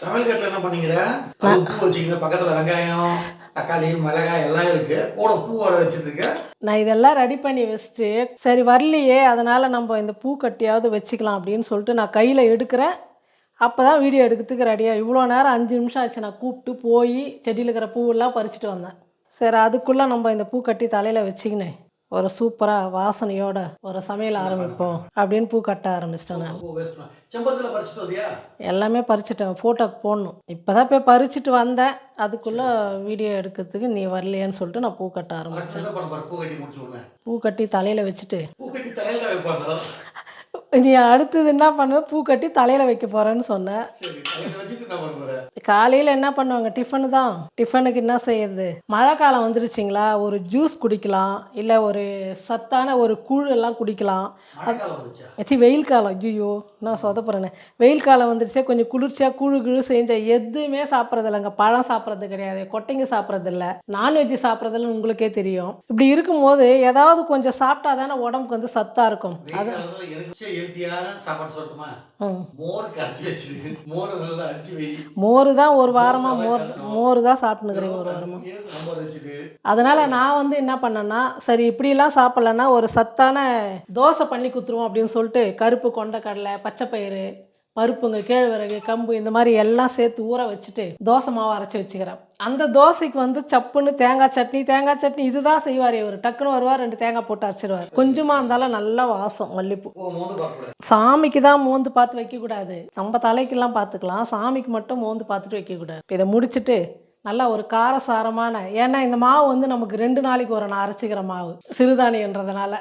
சமையல் கட்டில் என்ன பண்ணீங்க உப்பு வச்சுக்கிங்க பக்கத்தில் வெங்காயம் தக்காளி மிளகாய் எல்லாம் இருக்கு. கூட பூ வர வச்சுட்டு நான் இதெல்லாம் ரெடி பண்ணி வச்சுட்டு சரி வரலையே அதனால் நம்ம இந்த பூ கட்டியாவது வச்சுக்கலாம் அப்படின்னு சொல்லிட்டு நான் கையில் எடுக்கிறேன். அப்போ தான் வீடியோ எடுக்கிறதுக்கு ரெடியாக இவ்வளோ நேரம் அஞ்சு நிமிஷம் ஆச்சு. நான் கூப்பிட்டு போய் செடியில் இருக்கிற பூவெல்லாம் பறிச்சுட்டு வந்தேன். சரி அதுக்குள்ளே நம்ம இந்த பூ கட்டி தலையில் வச்சுக்கினேன் ஒரு சூப்பராக வாசனையோட ஒரு சமையல் ஆரம்பிப்போம். அப்படின்னு பூ கட்ட ஆரம்பிச்சிட்டேன் நான். எல்லாமே பறிச்சிட்டேன். ஃபோட்டோக்கு போடணும். இப்போ தான் போய் பறிச்சுட்டு வந்தேன். அதுக்குள்ளே வீடியோ எடுக்கிறதுக்கு நீ வரலையேன்னு சொல்லிட்டு நான் பூ கட்ட விடுறேன் பூ கட்டி தலையில் வச்சுட்டு நீ அடுத்தது என்ன பண்ணுவ பூ கட்டி தலையில் வைக்க போகிறேன்னு சொன்னேன் சரி பண்ண காலையில் என்ன பண்ணுவாங்க? டிஃபனு தான். டிஃபனுக்கு என்ன செய்யறது? மழை காலம் வந்துருச்சுங்களா? ஒரு ஜூஸ் குடிக்கலாம். இல்லை ஒரு சத்தான ஒரு கூழ் எல்லாம் குடிக்கலாம். ஆச்சு வெயில் காலம். ஐயோ நான் சொதப்புறேனே. வெயில் காலம் வந்துருச்சே கொஞ்சம் குளிர்ச்சியாக கூழு கிழு செஞ்ச எதுவுமே சாப்பிட்றது இல்லைங்க. பழம் சாப்பிட்றது கிடையாது. கொட்டைங்க சாப்பிட்றது இல்லை. நான்வெஜ் சாப்பிட்றதில்ல உங்களுக்கே தெரியும். இப்படி இருக்கும்போது ஏதாவது கொஞ்சம் சாப்பிட்டா தானே உடம்புக்கு வந்து சத்தாக இருக்கும். வெயில் ஹெல்த்தியான சாப்பாடு சொல்லட்டுமா? மோர் கரைச்சி வச்சிருக்கு. மோர் நல்லா அடிச்சு வை. மோர் தான் ஒரு வாரமாக மோர் மோர் தான் சாப்பிட்டுனுக்குறீங்க ஒரு வச்சுட்டு. அதனால் நான் வந்து என்ன பண்ணேன்னா சரி இப்படிலாம் சாப்பிட்லன்னா ஒரு சத்தான தோசை பண்ணி குத்துருவோம் அப்படின்னு சொல்லிட்டு கருப்பு கொண்டக்கடலை பச்சைப்பயிறு பருப்புங்க கேழ்வரகு கம்பு இந்த மாதிரி எல்லாம் சேர்த்து ஊற வச்சுட்டு தோசை மாவு அரைச்சி வச்சுக்கிறேன். அந்த தோசைக்கு வந்து சப்புன்னு தேங்காய் சட்னி தேங்காய் சட்னி இதுதான் செய்வார் இவர். டக்குன்னு வருவார் ரெண்டு தேங்காய் போட்டு அரைச்சிடுவார். கொஞ்சமாக இருந்தாலும் நல்ல வாசம் மல்லிப்பூ. சாமிக்கு தான் மோந்து பார்த்து வைக்கக்கூடாது. நம்ம தலைக்கெல்லாம் பார்த்துக்கலாம். சாமிக்கு மட்டும் மோந்து பார்த்துட்டு வைக்கக்கூடாது. இதை முடிச்சுட்டு நல்லா ஒரு காரசாரமான ஏன்னா இந்த மாவு வந்து நமக்கு ரெண்டு நாளைக்கு ஒரு நான் அரைச்சிக்கிற மாவு. சிறுதானியன்றதுனால.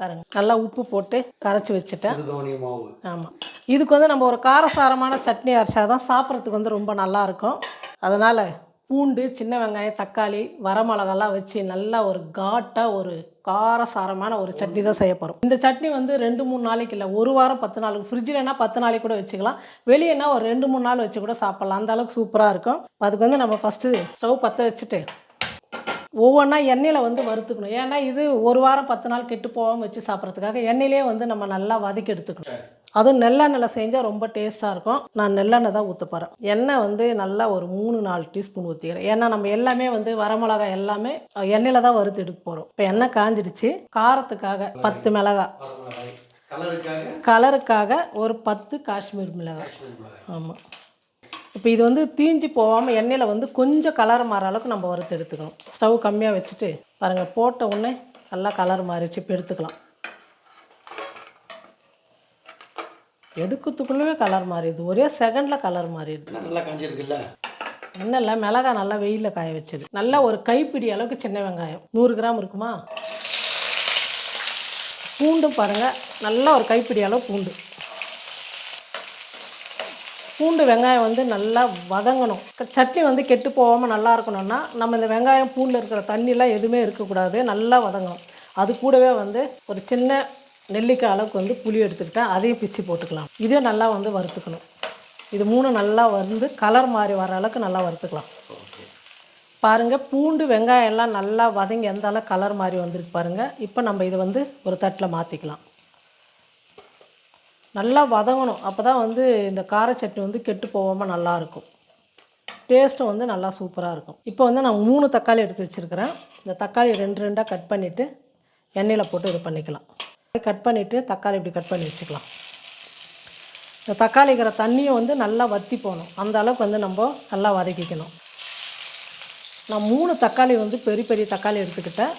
பாருங்க. நல்லா உப்பு போட்டு கரைச்சி வச்சுட்டேன். ஆமாம் இதுக்கு வந்து நம்ம ஒரு காரசாரமான சட்னி அரைச்சா தான் சாப்பிட்றதுக்கு வந்து ரொம்ப நல்லா இருக்கும் அதனால் பூண்டு சின்ன வெங்காயம் தக்காளி வரமிளகாலாம் வச்சு நல்லா ஒரு காட்டாக ஒரு காரசாரமான ஒரு சட்னி தான் செய்ய போகிறோம் இந்த சட்னி வந்து ரெண்டு மூணு நாளைக்கு இல்லை ஒரு வாரம் பத்து நாளுக்கு ஃப்ரிட்ஜில்னா பத்து நாளைக்கு கூட வச்சுக்கலாம். வெளியேனா ஒரு ரெண்டு மூணு நாள் வச்சு கூட சாப்பிட்லாம். அந்த அளவுக்கு சூப்பராக இருக்கும். அதுக்கு வந்து நம்ம ஃபஸ்ட்டு ஸ்டவ் பற்ற வச்சுட்டு ஒவ்வொன்றா எண்ணெயில் வந்து வறுத்துக்கணும். ஏன்னா இது ஒரு வாரம் பத்து நாள் கெட்டு போகாமல் வச்சு சாப்பிட்றதுக்காக எண்ணெயிலே வந்து நம்ம நல்லா வதக்கி எடுத்துக்கணும். அதுவும் நெல்லெண்ணெயில் செஞ்சால் ரொம்ப டேஸ்ட்டாக இருக்கும். நான் நெல்லெண்ணெய் தான் ஊற்ற போகிறேன் எண்ணெய் வந்து நல்லா ஒரு மூணு நாலு டீஸ்பூன் ஊற்றிக்கிறேன் ஏன்னா நம்ம எல்லாமே வந்து வரமிளகாய் எல்லாமே எண்ணெயில் தான் வறுத்து எடுக்க போகிறோம் இப்போ எண்ணெய் காஞ்சிடுச்சு. காரத்துக்காக பத்து மிளகாய் கலருக்காக? ஒரு பத்து காஷ்மீர் மிளகாய். காஷ்மீர் மிளகாய். ஆமாம் இப்போ இது வந்து தீஞ்சு போகாமல் எண்ணெயில் வந்து கொஞ்சம் கலர் மாற அளவுக்கு நம்ம வறுத்து எடுத்துக்கணும். ஸ்டவ் கம்மியாக வச்சுட்டு பாருங்கள் போட்ட உடனே நல்லா கலர் மாறிடுச்சு. இப்போ எடுத்துக்கலாம். எடுக்கிறதுக்குள்ளவே கலர் மாறிடுது. ஒரே செகண்டில் கலர் மாறிடுது. நல்லா காஞ்சிருக்குல்ல? இல்லை மிளகா நல்லா வெயிலில் காய வச்சது. நல்லா ஒரு கைப்பிடி அளவுக்கு சின்ன வெங்காயம். நூறு கிராம் இருக்குமா? பூண்டும் பாருங்கள் நல்லா ஒரு கைப்பிடி அளவு பூண்டு. பூண்டு வெங்காயம் வந்து நல்லா வதங்கணும். சட்னி வந்து கெட்டு போகாமல் நல்லா இருக்கணும்னா நம்ம இந்த வெங்காயம் பூண்டில் இருக்கிற தண்ணிலாம் எதுவுமே இருக்கக்கூடாது. நல்லா வதங்கணும். அது கூடவே வந்து ஒரு சின்ன நெல்லிக்காய் அளவுக்கு வந்து புளி எடுத்துக்கிட்டால் அதையும் பிச்சு போட்டுக்கலாம். இதே நல்லா வந்து வறுத்துக்கணும். இது மூணு நல்லா வந்து கலர் மாறி வர அளவுக்கு நல்லா வறுத்துக்கலாம். பாருங்கள் பூண்டு வெங்காயம் எல்லாம் நல்லா வதங்கி எந்த அளவு கலர் மாதிரி வந்திருக்கு பாருங்கள் இப்போ நம்ம இதை வந்து ஒரு தட்டில் மாற்றிக்கலாம் நல்லா வதங்கணும். அப்போ தான் வந்து இந்த கார சட்னி வந்து கெட்டு போகாமல் நல்லாயிருக்கும் டேஸ்ட்டும் வந்து நல்லா சூப்பராக இருக்கும். இப்போ வந்து நான் மூணு தக்காளி எடுத்து வச்சுருக்கிறேன். இந்த தக்காளி ரெண்டு ரெண்டாக கட் பண்ணிவிட்டு எண்ணெயில் போட்டு இது பண்ணிக்கலாம். கட் பண்ணிவிட்டு தக்காளி இப்படி கட் பண்ணி வச்சுக்கலாம். இந்த தக்காளிக்கிற தண்ணியை வந்து நல்லா வற்றி போகணும். அந்த அளவுக்கு வந்து நம்ம நல்லா வதக்கிக்கணும். நான் மூணு தக்காளி வந்து பெரிய பெரிய தக்காளி எடுத்துக்கிட்டேன்.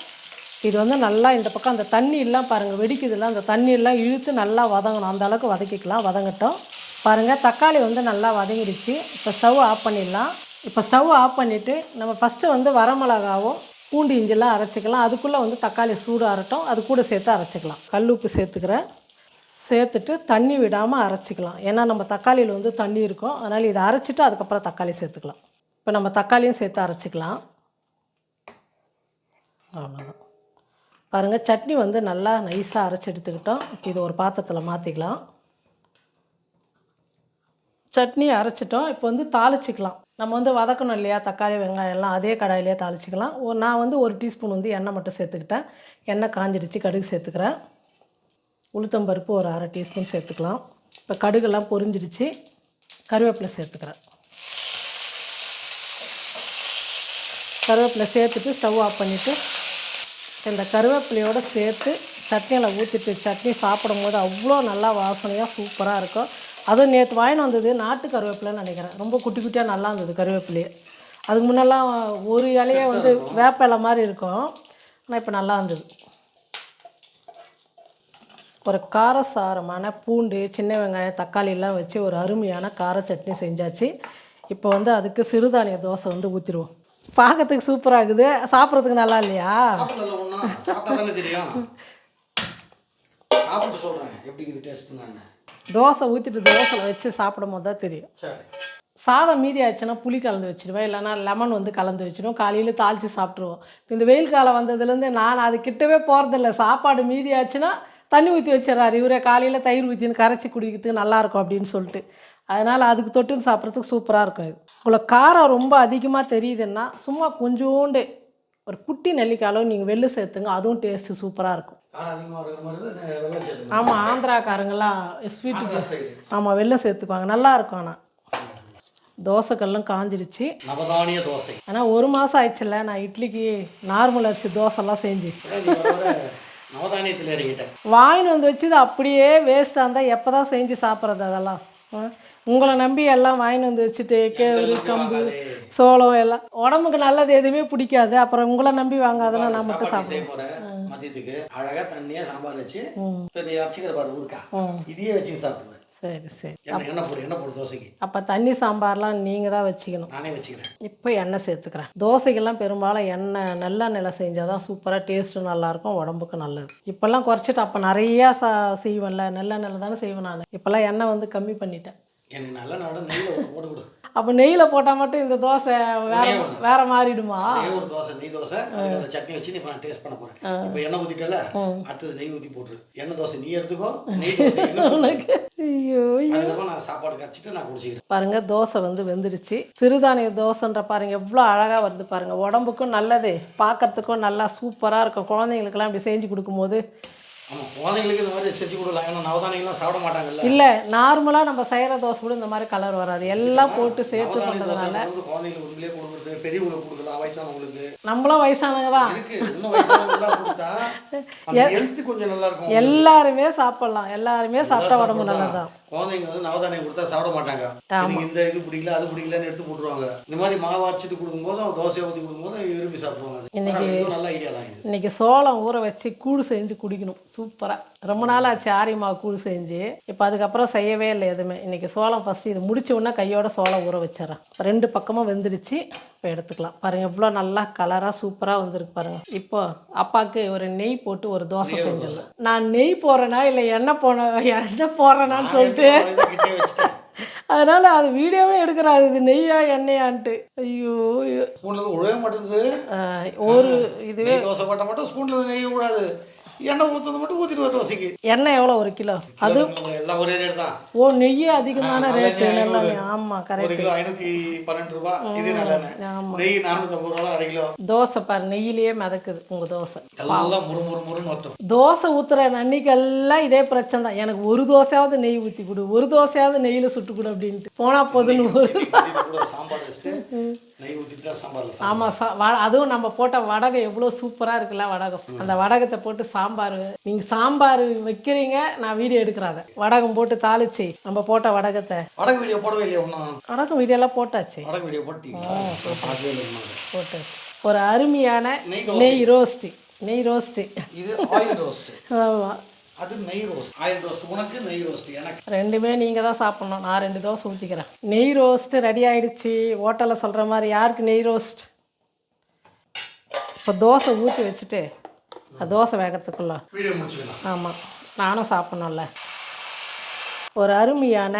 இது வந்து நல்லா இந்த பக்கம் அந்த தண்ணி எல்லாம் பாருங்கள் வெடிக்குதுல அந்த தண்ணி எல்லாம் இழுத்து நல்லா வதங்கணும். அந்த அளவுக்கு வதக்கிக்கலாம் வதங்கட்டும். பாருங்கள் தக்காளி வந்து நல்லா வதங்கிடுச்சு. இப்போ ஸ்டவ் ஆஃப் பண்ணிடலாம். இப்போ ஸ்டவ் ஆஃப் பண்ணிவிட்டு நம்ம ஃபஸ்ட்டு வந்து வரமிளகாவும் பூண்டு இஞ்சிலாம் அரைச்சிக்கலாம். அதுக்குள்ளே வந்து தக்காளி சூடு ஆறட்டும் அது கூட சேர்த்து அரைச்சிக்கலாம். கல் உப்பு சேர்த்துக்கிறேன் சேர்த்துட்டு தண்ணி விடாமல் அரைச்சிக்கலாம். ஏன்னா நம்ம தக்காளியில் வந்து தண்ணி இருக்கும். அதனால் இதை அரைச்சிட்டு அதுக்கப்புறம் தக்காளி சேர்த்துக்கலாம். இப்போ நம்ம தக்காளியும் சேர்த்து அரைச்சிக்கலாம். அவ்வளோதான் பாருங்கள் சட்னி வந்து நல்லா நைஸாக அரைச்சி எடுத்துக்கிட்டோம். இப்போ இது ஒரு பாத்திரத்தில் மாற்றிக்கலாம் சட்னி அரைச்சிட்டோம். இப்போ வந்து தாளிச்சிக்கலாம். நம்ம வந்து வதக்கணும் இல்லையா? தக்காளி வெங்காயம் எல்லாம் அதே கடாயிலே தாளிச்சிக்கலாம். ஒரு நான் வந்து ஒரு டீஸ்பூன் வந்து எண்ணெய் மட்டும் சேர்த்துக்கிட்டேன். எண்ணெய் காஞ்சிடுச்சு கடுகு சேர்த்துக்கிறேன். உளுத்தம்பருப்பு ஒரு அரை டீஸ்பூன் சேர்த்துக்கலாம். இப்போ கடுகெல்லாம் பொரிஞ்சிடுச்சு. கருவேப்பிலை சேர்த்துக்கிறேன். கருவேப்பிலை சேர்த்துட்டு ஸ்டவ் ஆஃப் பண்ணிவிட்டு இந்த கருவேப்பிலையோடு சேர்த்து சட்னியில் ஊற்றிட்டு சட்னி சாப்பிடும்போது அவ்வளோ நல்லா வாசனையாக சூப்பராக இருக்கும். அதுவும் நேற்று வாங்கின்னு வந்தது நாட்டு கருவேப்பிலைன்னு நினைக்கிறேன். ரொம்ப குட்டி குட்டியாக நல்லா இருந்தது கருவேப்பிலையே. அதுக்கு முன்னெல்லாம் ஒரு இலையே வந்து வேப்ப இலை மாதிரி இருக்கும். ஆனால் இப்போ நல்லா இருந்தது. ஒரு காரசாரமான பூண்டு சின்ன வெங்காயம் தக்காளி எல்லாம் வச்சு ஒரு அருமையான கார சட்னி செஞ்சாச்சு. இப்போ வந்து அதுக்கு சிறுதானிய தோசை வந்து ஊற்றிடுவோம் பார்க்கறதுக்கு சூப்பராக இருக்குது. சாப்பிட்றதுக்கு நல்லா இல்லையா? சாப்பிட்டா சொல்கிறேன் எப்படி இது டேஸ்ட் தோசை ஊற்றிட்டு தோசையில் வச்சு சாப்பிடும் போது தான் தெரியும். சாதம் மீதி ஆச்சுன்னா புளி கலந்து வச்சிடுவேன் இல்லைன்னா லெமன் வந்து கலந்து வச்சிடுவோம் காலையில் தாளித்து சாப்பிட்ருவோம் இப்போ இந்த வெயில் காலம் வந்ததுலேருந்து நான் அது கிட்டவே போகிறதில்ல சாப்பாடு மீதி ஆச்சுன்னா தண்ணி ஊற்றி வச்சிடறாரு. இவரே காலையில் தயிர் ஊற்றின்னு கரைச்சி குடிக்கிறதுக்கு நல்லாயிருக்கும் அப்படின்னு சொல்லிட்டு. அதனால் அதுக்கு தொட்டுன்னு சாப்பிட்றதுக்கு சூப்பராக இருக்கும் இது. உங்களுக்கு காரம் ரொம்ப அதிகமாக தெரியுதுன்னா சும்மா கொஞ்சோண்டு ஒரு குட்டி நெல்லிக்காய் அளவு நீங்கள் வெள்ளை சேர்த்துங்க. அதுவும் டேஸ்ட்டு சூப்பராக இருக்கும். வெள்ளம் ஆமாம் ஆந்திராக்காரங்கெல்லாம் ஸ்வீட்டுக்கு ஸ்டைலு ஆமாம் வெள்ளை சேர்த்துக்குவாங்க நல்லா இருக்கும் ஆனால் தோசைக்கல்லும் காஞ்சிடுச்சு. நவதானிய தோசை. ஆனால் ஒரு மாதம் ஆயிடுச்சுல்ல நான் இட்லிக்கு நார்மல் அரிசி தோசைலாம் செஞ்சு. நவதானியத்தில் இறங்கிட்டேன் வாங்கின்னு வந்து வச்சு அப்படியே வேஸ்ட்டாக இருந்தால் எப்போ தான் செஞ்சு சாப்பிட்றது அதெல்லாம்? உங்களை நம்பி எல்லாம் வாங்கின்னு வந்து வச்சுட்டு கேழ்வரகு கம்பு சோளம் எல்லாம். உடம்புக்கு நல்லது எதுவுமே பிடிக்காது. அப்புறம் உங்களை நம்பி வாங்காதெல்லாம் நான் மட்டும் சாப்பிடுவேன். மதியத்துக்கு அழகாக தண்ணியாக சாம்பார் வச்சு நீ அரைச்சிக்கிற பாரு ஊருக்கா. இதையே வச்சுக்க சாப்பிடுவேன். சரி சரி. எண்ணெய் எண்ணெய் போடு எண்ணெய் போடு தோசைக்கு? அப்போ தண்ணி சாம்பார்லாம் நீங்கள் தான் வச்சுக்கணும். நானே வச்சுக்கிறேன். இப்போ எண்ணெய் சேர்த்துக்கிறேன். தோசைக்கெல்லாம் பெரும்பாலும் எண்ணெய் நல்லெண்ணெயில் செஞ்சால் தான் சூப்பராக டேஸ்ட்டும் நல்லாயிருக்கும் உடம்புக்கு நல்லது. இப்போல்லாம் குறைச்சிட்டு அப்போ நிறையா சா செய்வேன்ல நல்லெண்ணெயில் தானே செய்வேன் நான். இப்போல்லாம் எண்ணெய் வந்து கம்மி பண்ணிட்டேன். எனக்கு நல்ல நாடு நெய்யில் ஒரு போட்டு கொடு. அப்போ நெய்யில் போட்டால் மட்டும் இந்த தோசை வேற வேற மாறிடுமா? ஒரு தோசை நெய் தோசை அந்த சட்னி வச்சு இப்போ நான் டேஸ்ட் பண்ண போகிறேன் இப்போ எண்ணெய் ஊற்றிட்டல அடுத்தது நெய் ஊற்றி போட்டுரு. எண்ணெய் தோசை நீ எடுத்துக்கோ நெய் தோசை எனக்கு கொடு. ஐயோ நான் சாப்பாடு கரைச்சிட்டு நான் குடிச்சிக்கிறேன். பாருங்க தோசை வந்து வெந்துடுச்சு சிறுதானிய தோசைன்ற பாருங்க எவ்வளோ அழகாக வருது பாருங்க. உடம்புக்கும் நல்லது பார்க்கறதுக்கும் நல்லா சூப்பராக இருக்கும். குழந்தைங்களுக்கெல்லாம் இப்படி செஞ்சு கொடுக்கும்போது குழந்தைங்களுக்கு இந்த மாதிரி செஞ்சு கொடுக்கலாம். ஏன்னா நவதானியெல்லாம் சாப்பிட மாட்டாங்கல்ல. இல்லை நார்மலாக நம்ம செய்கிற தோசை கூட இந்த மாதிரி கலர் வராது. எல்லாம் போட்டு சேர்த்து பண்ணுறதுனால குழந்தைங்களுக்கு உண்மையிலே கொடுக்குறது பெரியவங்களுக்கு கொடுக்கலாம் வயசானவங்களுக்கு. நம்மளும் வயசானவங்க தான். எல்லாருமே சாப்பிடலாம். எல்லாருமே சாப்பிட்டா உடம்பு நல்லது தான் குழந்தைங்க வந்து நவதானியம் கொடுத்தா சாப்பிட மாட்டாங்க. எனக்கு இந்த இது பிடிக்கல அது பிடிக்கலன்னு எடுத்து போட்டுருவாங்க. இந்த மாதிரி மாவு அரைச்சிட்டு கொடுக்கும்போது தோசையை ஊற்றி கொடுக்கும்போது விரும்பி சாப்பிடுவாங்க இதுவும் நல்ல ஐடியா தான் இது. இன்னைக்கு சோளம் ஊற வச்சு கூழ் செஞ்சு குடிக்கணும். சூப்பராக ரொம்ப நாள் ஆச்சு ஆரியமா கூழ் செஞ்சு. இப்போ அதுக்கப்புறம் செய்யவே இல்லை எதுவுமே. இன்னைக்கு சோளம் ஃபஸ்ட்டு இது முடிச்ச உடனே கையோட சோளம் ஊற வச்சிடறேன். ரெண்டு பக்கமும் வெந்துடுச்சு. இப்போ எடுத்துக்கலாம். பாருங்க எவ்வளோ நல்லா கலராக சூப்பராக வந்திருக்கு பாருங்க. இப்போ அப்பாவுக்கு ஒரு நெய் போட்டு ஒரு தோசை செஞ்சிடலாம். நான் நெய் போடுறேனா இல்லை எண்ணெய் போன எண்ணெய் போடுறேனான்னு சொல்லிட்டு? அதனால அது வீடியோவே எடுக்கிறாரு இது நெய்யா எண்ணெயான்ட்டு ஐயோ. ஸ்பூன்ல உழவே மாட்டேங்குது. ஒரு இது நெய் தோசை மட்டும் ஸ்பூன்ல நெய் விடாது எண்ணெய் ஊற்றுறது மட்டும் ஊற்றிடுவேன் தோசைக்கு எண்ணெய் எவ்வளோ ஒரு கிலோ. அது எல்லாம் ஒரே ரேட் தான். ஓ நெய்யே அதிகமான ரேட்டு எல்லாமே ஐநூறு. ஆமாம் ஒரு கரெக்ட் கிலோ ஐநூற்றி பன்னெண்டு ரூபா. இது நல்லெண்ணெய் நெய் நானூற்றம்பது ரூபா அரை கிலோ. தோசை பாரு நெய்யிலேயே மிதக்குது உங்கள் தோசை. எல்லாம் முறு முறு முறுன்னு ஒட்டும் தோசை ஊற்றுற அன்னைக்கெல்லாம் இதே பிரச்சனை தான். எனக்கு ஒரு தோசையாவது நெய் ஊற்றி கொடு ஒரு தோசையாவது நெய்யில் சுட்டு கொடு அப்படின்ட்டு. போனால் போதுன்னு ஒரு சாம்பார் வச்சுட்டு ஆமாம் சா அதுவும் நம்ம போட்ட வடகம் எவ்வளோ சூப்பராக இருக்குல்ல வடகம். அந்த வடகத்தை போட்டு சாம்பார் நீங்கள் சாம்பார் வைக்கிறீங்க நான் வீடியோ எடுக்கிறத வடகம் போட்டு தாளிச்சு நம்ம போட்ட வடகத்தை. வடக்கு வீடியோ போடவே இல்லையா வடகம் வீடியோலாம் போட்டாச்சு. வடக்கு வீடியோ போட்டீங்களா? பார்க்கவே இல்லை நான். போட்டு ஒரு அருமையான நெய் ரோஸ்ட்டு நெய் ரோஸ்ட்டு. ஆமாம் அது நெய் ரோஸ்ட். Oil roast. உனக்கு நெய் ரோஸ்ட். எனக்கு ரெண்டுமே நீங்கள் தான் சாப்பிட்ணும். நான் ரெண்டு தோசை ஊற்றிக்கிறேன் நெய் ரோஸ்ட்டு ரெடி ஆயிடுச்சு. ஹோட்டலில் சொல்கிற மாதிரி யாருக்கு நெய் ரோஸ்ட்? இப்போ தோசை ஊற்றி வச்சுட்டு தோசை வேகத்துக்குள்ள. வீடியோ முடிச்சுக்கலாம். ஆமாம் நானும் சாப்பிட்ணும்ல. ஒரு அருமையான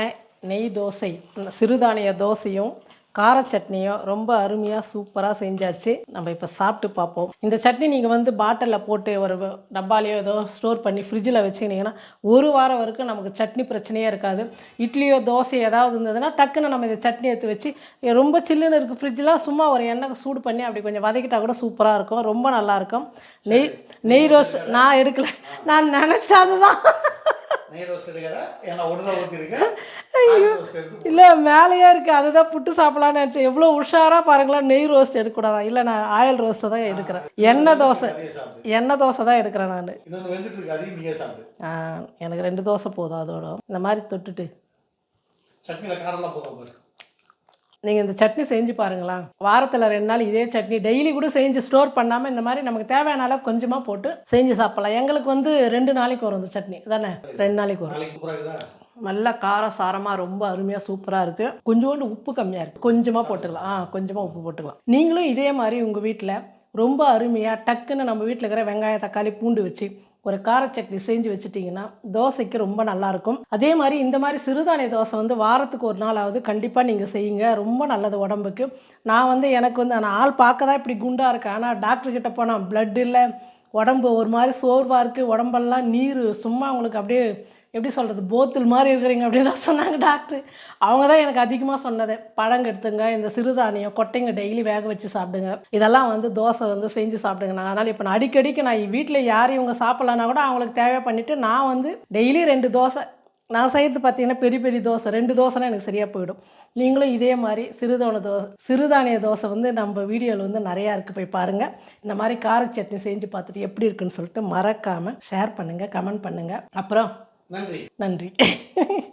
நெய் தோசை சிறுதானிய தோசையும் கார சட்னியோ ரொம்ப அருமையாக சூப்பராக செஞ்சாச்சு. நம்ம இப்போ சாப்பிட்டு பார்ப்போம். இந்த சட்னி நீங்கள் வந்து பாட்டிலில் போட்டு ஒரு டப்பாலையோ ஏதோ ஸ்டோர் பண்ணி ஃப்ரிட்ஜில் வச்சுக்கினீங்கன்னா ஒரு வாரம் வரைக்கும் நமக்கு சட்னி பிரச்சனையே இருக்காது. இட்லியோ தோசை ஏதாவது இருந்ததுன்னா டக்குன்னு நம்ம இந்த சட்னி எடுத்து வச்சு ரொம்ப சில்லுன்னு இருக்குது ஃப்ரிட்ஜெலாம் சும்மா ஒரு எண்ணெய் சூடு பண்ணி அப்படி கொஞ்சம் வதக்கிட்டால் கூட சூப்பராக இருக்கும். ரொம்ப நல்லாயிருக்கும் நெய் நெய் ரோஸ் நான் எடுக்கல. நான் நினச்சாது தான் இல்லை மேலேயே இருக்குது அதுதான் புட்டு சாப்பிடலான்னு நினச்சேன். எவ்வளோ உஷாராக பாருங்களேன் நெய் ரோஸ்ட் எடுக்கக்கூடாதா இல்லை நான் ஆயில் ரோஸ்ட்டை தான் எடுக்கிறேன். எண்ணெய் தோசை. எண்ணெய் தோசை தான் எடுக்கிறேன் நான். எனக்கு ரெண்டு தோசை போதும் அதோட. இந்த மாதிரி தொட்டுட்டு. சட்னியில் காரெல்லாம் போதும் பாரு? நீங்கள் இந்த சட்னி செஞ்சு பாருங்களேன் வாரத்தில் ரெண்டு நாள் இதே சட்னி டெய்லி கூட செஞ்சு ஸ்டோர் பண்ணாமல் இந்த மாதிரி நமக்கு தேவையான அளவு கொஞ்சமாக போட்டு செஞ்சு சாப்பிடலாம். எங்களுக்கு வந்து ரெண்டு நாளைக்கு வரும் இந்த சட்னி. தானே ரெண்டு நாளைக்கு வரும். நல்ல காரம் சாரமாக ரொம்ப அருமையாக சூப்பராக இருக்குது கொஞ்சோண்டு உப்பு கம்மியாக இருக்குது கொஞ்சமாக போட்டுக்கலாம். ஆ கொஞ்சமாக உப்பு போட்டுக்கலாம். நீங்களும் இதே மாதிரி உங்கள் வீட்டில் ரொம்ப அருமையாக டக்குன்னு நம்ம வீட்டில் இருக்கிற வெங்காயம் தக்காளி பூண்டு வச்சு ஒரு கார சட்னி செஞ்சு வச்சுட்டிங்கன்னா தோசைக்கு ரொம்ப நல்லாயிருக்கும். அதே மாதிரி இந்த மாதிரி சிறுதானிய தோசை வந்து வாரத்துக்கு ஒரு நாளாவது கண்டிப்பாக நீங்கள் செய்யுங்க. ரொம்ப நல்லது உடம்புக்கு. நான் வந்து எனக்கு வந்து நான் ஆள் பார்க்க தான் இப்படி குண்டாக இருக்கேன். ஆனால் டாக்டர்கிட்ட போனால் பிளட் இல்லை உடம்பு ஒரு மாதிரி சோர்வாக இருக்குது உடம்பெல்லாம் நீர் சும்மா உங்களுக்கு அப்படியே எப்படி சொல்கிறது போத்தில் மாதிரி இருக்கிறீங்க அப்படின்னு தான் சொன்னாங்க டாக்டர். அவங்க தான் எனக்கு அதிகமாக சொன்னது. பழங்க எடுத்துங்க இந்த சிறுதானியம் கொட்டைங்க டெய்லி வேக வச்சு சாப்பிடுங்க. இதெல்லாம் வந்து தோசை வந்து செஞ்சு சாப்பிடுங்க. நான் அதனால் இப்போ நான் அடிக்கடிக்கு நான் வீட்டில் யார் இவங்க சாப்பிட்லன்னா கூட அவங்களுக்கு தேவை பண்ணிவிட்டு நான் வந்து டெய்லி ரெண்டு தோசை நான் செய்கிறது பார்த்தீங்கன்னா பெரிய பெரிய தோசை ரெண்டு தோசைனா எனக்கு சரியாக போயிடும். நீங்களும் இதே மாதிரி சிறுதான தோசை சிறுதானிய தோசை வந்து நம்ம வீடியோவில் வந்து நிறையா இருக்குது போய் பாருங்கள் இந்த மாதிரி கார சட்னி செஞ்சு பார்த்துட்டு எப்படி இருக்குன்னு சொல்லிட்டு மறக்காமல் ஷேர் பண்ணுங்கள் கமெண்ட் பண்ணுங்கள் அப்புறம் நன்றி. நன்றி.